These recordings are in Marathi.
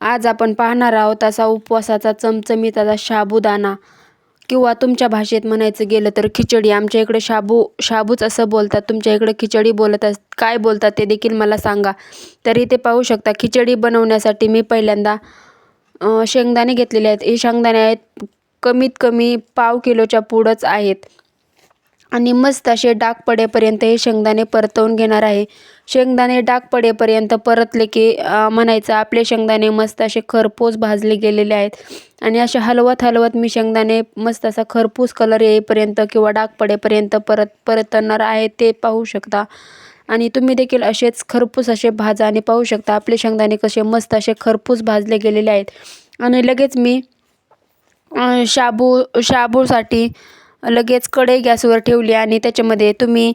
आज आपण पाहणार आहोत असा उपवासाचा चमचमीत असा साबुदाणा किंवा तुमच्या भाषेत म्हणायचं गेलं तर खिचडी. आमच्या इकडे शाबू शाबूच असं बोलतात. तुमच्या इकडे खिचडी बोलत अस काय बोलतात ते देखील मला सांगा. तरी ते पाहू शकता. खिचडी बनवण्यासाठी मी पहिल्यांदा शेंगदाणे घेतलेले आहेत. हे शेंगदाणे आहेत कमीत कमी पाव किलोच्या पुढंच आहेत. आणि मस्त असे डाग पडेपर्यंत हे शेंगदाणे परतवून घेणार आहे. शेंगदाणे डाग पडेपर्यंत परतले की म्हणायचं आपले शेंगदाणे मस्त असे खरपूस भाजले गेलेले आहेत. आणि असे हलवत हलवत मी शेंगदाणे मस्त असा खरपूस कलर येईपर्यंत किंवा डाग पडेपर्यंत परत परतणार आहे ते पाहू शकता. आणि तुम्ही देखील असेच खरपूस असे भाजा आणि पाहू शकता आपले शेंगदाणे कसे मस्त असे खरपूस भाजले गेलेले आहेत. आणि लगेच मी शाबू शाबूसाठी लगेच कढई गॅसवर ठेवली आणि त्याच्यामध्ये तुम्ही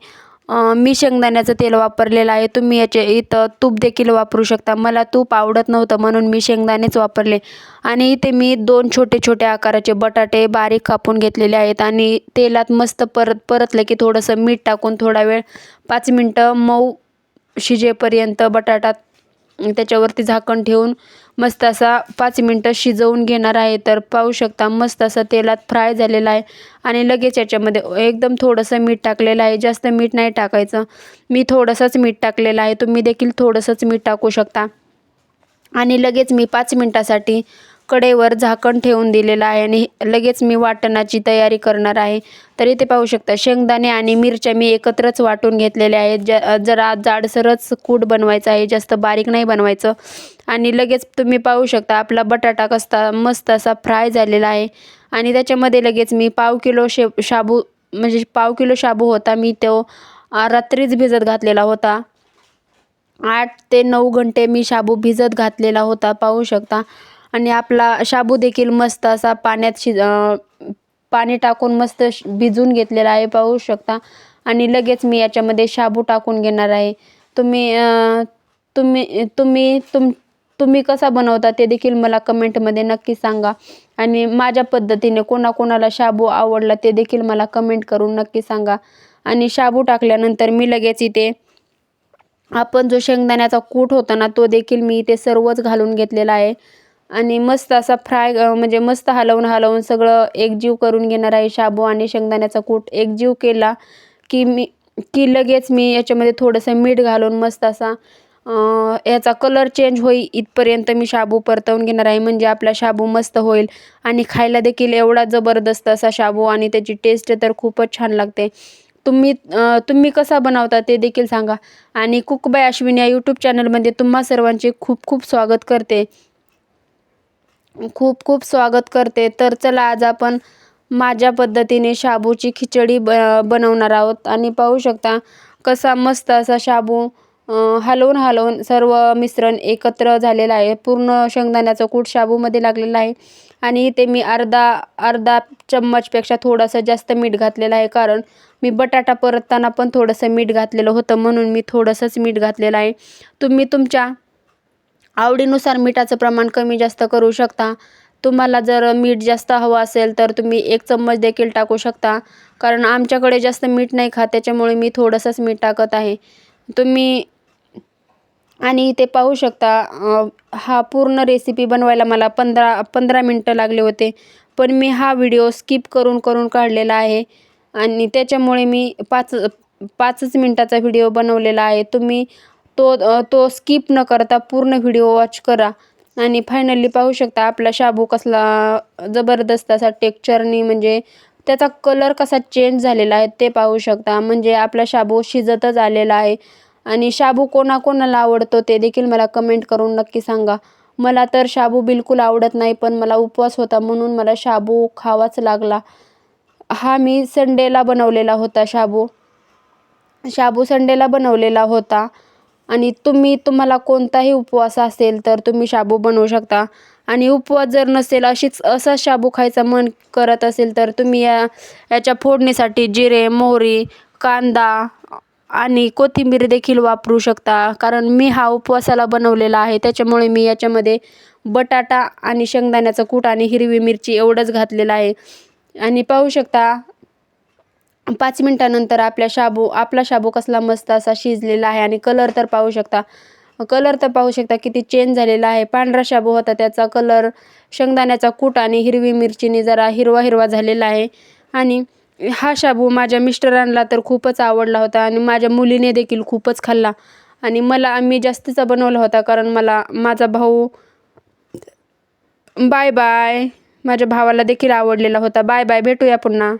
मी शेंगदाण्याचं तेल वापरलेलं आहे. तुम्ही याचे इथं तूप देखील वापरू शकता. मला तूप आवडत नव्हतं म्हणून मी शेंगदाणेच वापरले. आणि इथे मी दोन छोटे छोटे आकाराचे बटाटे बारीक कापून घेतलेले आहेत आणि तेलात मस्त परत परतलं की थोडंसं मीठ टाकून थोडा वेळ पाच मिनटं मऊ शिजेपर्यंत बटाटा त्याच्यावरती झाकण ठेवून मस्त असा पाच मिनटं शिजवून घेणार आहे. तर पाहू शकता मस्त असं तेलात फ्राय झालेला आहे. आणि लगेच याच्यामध्ये एकदम थोडंसं मीठ टाकलेलं आहे. जास्त मीठ नाही टाकायचं. मी थोडंसंच मीठ टाकलेलं आहे. तुम्ही देखील थोडंसंच मीठ टाकू शकता. आणि लगेच मी पाच मिनटासाठी कडेवर झाकण ठेवून दिलेलं आहे आणि लगेच मी वाटणाची तयारी करणार आहे. तर इथे पाहू शकता शेंगदाणे आणि मिरच्या मी एकत्रच वाटून घेतलेल्या आहेत. ज जरा जाडसरच कूट बनवायचं आहे जास्त बारीक नाही बनवायचं. आणि लगेच तुम्ही पाहू शकता आपला बटाटा कसा मस्त असा फ्राय झालेला आहे. आणि त्याच्यामध्ये लगेच मी पाव किलो शे शाबू म्हणजे पाव किलो शाबू होता. मी तो रात्रीच भिजत घातलेला होता. आठ ते नऊ घंटे मी शाबू भिजत घातलेला होता. पाहू शकता. आणि आपला शाबू देखील मस्त असा पाण्यात शिज पाणी टाकून मस्त श- भिजून घेतलेला आहे पाहू शकता. आणि लगेच मी याच्यामध्ये शाबू टाकून घेणार आहे. तुम्ही तुम्ही तुम्ही तुम तुम्ही कसा बनवता ते देखील मला कमेंटमध्ये नक्की सांगा. आणि माझ्या पद्धतीने कोणाकोणाला शाबू आवडला ते देखील मला कमेंट करून नक्की सांगा. आणि शाबू टाकल्यानंतर मी लगेच इथे आपण जो शेंगदाण्याचा कूट होता ना तो देखील मी इथे सर्वच घालून घेतलेला आहे. आणि मस्त असा फ्राय म्हणजे मस्त हलवून हलवून सगळं एकजीव करून घेणार आहे शाबू आणि शेंगदाण्याचा कूट. एकजीव केला की मी की लगेच मी याच्यामध्ये थोडंसं मीठ घालून मस्त असा याचा कलर चेंज होई इथपर्यंत मी शाबू परतवून घेणार आहे. म्हणजे आपला शाबू मस्त होईल आणि खायला देखील एवढा जबरदस्त असा शाबू आणि त्याची टेस्ट तर खूपच छान लागते. तुम्ही तुम्ही कसा बनवता ते देखील सांगा. आणि कुकबाय अश्विन या यूट्यूब चॅनलमध्ये तुम्हा सर्वांचे खूप खूप स्वागत करते. खूप खूप स्वागत करते. तर चला आज आपण माझ्या पद्धतीने शाबूची खिचडी ब बनवणार आहोत. आणि पाहू शकता कसा मस्त असा शाबू हलवून हलवून सर्व मिश्रण एकत्र झालेलं आहे. पूर्ण शेंगदाण्याचं कूट शाबूमध्ये लागलेलं आहे. आणि इथे मी अर्धा अर्धा चम्मचपेक्षा थोडंसं जास्त मीठ घातलेलं आहे. कारण मी बटाटा परतताना पण थोडंसं मीठ घातलेलं होतं. म्हणून मी थोडंसंच मीठ घातलेलं आहे. तुम्ही तुमच्या आवडीनुसार मिठाचं प्रमाण कमी जास्त करू शकता. तुम्हाला जर मीठ जास्त हवं असेल तर तुम्ही एक चम्मच देखील टाकू शकता. कारण आमच्याकडे जास्त मीठ नाही खात त्याच्यामुळे मी थोडंसंच मीठ टाकत आहे. तुम्ही आणि ते पाहू शकता हा पूर्ण रेसिपी बनवायला मला पंधरा पंधरा मिनटं लागले होते. पण मी हा व्हिडिओ स्किप करून करून काढलेला आहे. आणि त्याच्यामुळे मी पाच पाचच मिनटाचा व्हिडिओ बनवलेला आहे. तुम्ही तो तो स्किप न करता पूर्ण व्हिडिओ वॉच करा. आणि फायनली पाहू शकता आपला शाबू कसला जबरदस्त असा टेक्चरनी म्हणजे त्याचा कलर कसा चेंज झालेला आहे ते पाहू शकता. म्हणजे आपला शाबू शिजतच आलेला आहे. आणि शाबू कोणाकोणाला आवडतो ते देखील मला कमेंट करून नक्की सांगा. मला तर शाबू बिलकुल आवडत नाही पण मला उपवास होता म्हणून मला शाबू खावाच लागला. हा मी संडेला बनवलेला होता शाबू. शाबू संडेला बनवलेला होता. आणि तुम्ही तुम्हाला कोणताही उपवास असेल तर तुम्ही शाबू बनवू शकता. आणि उपवास जर नसेल अशीच असा शाबू खायचा मन करत असेल तर तुम्ही या याच्या फोडणीसाठी जिरे मोहरी कांदा आणि कोथिंबीर देखील वापरू शकता. कारण मी हा उपवासाला बनवलेला आहे. त्याच्यामुळे मी याच्यामध्ये बटाटा आणि शेंगदाण्याचं कूट आणि हिरवी मिरची एवढंच घातलेलं आहे. आणि पाहू शकता पाच मिनटानंतर आपल्या शाबू आपला शाबू कसला मस्त असा शिजलेला आहे आणि कलर तर पाहू शकता. कलर तर पाहू शकता किती चेंज झालेला आहे. पांढरा शाबू होता त्याचा कलर शेंगदाण्याचा कूट आणि हिरवी मिरचीने जरा हिरवा हिरवा झालेला आहे. आणि हा शाबू माझ्या मिस्टरांना तर खूपच आवडला होता आणि माझ्या मुलीने देखील खूपच खाल्ला. आणि मला मी जास्तीचा बनवला होता कारण मला माझा भाऊ बाय बाय माझ्या भावाला देखील आवडलेला होता. बाय बाय भेटूया पुन्हा.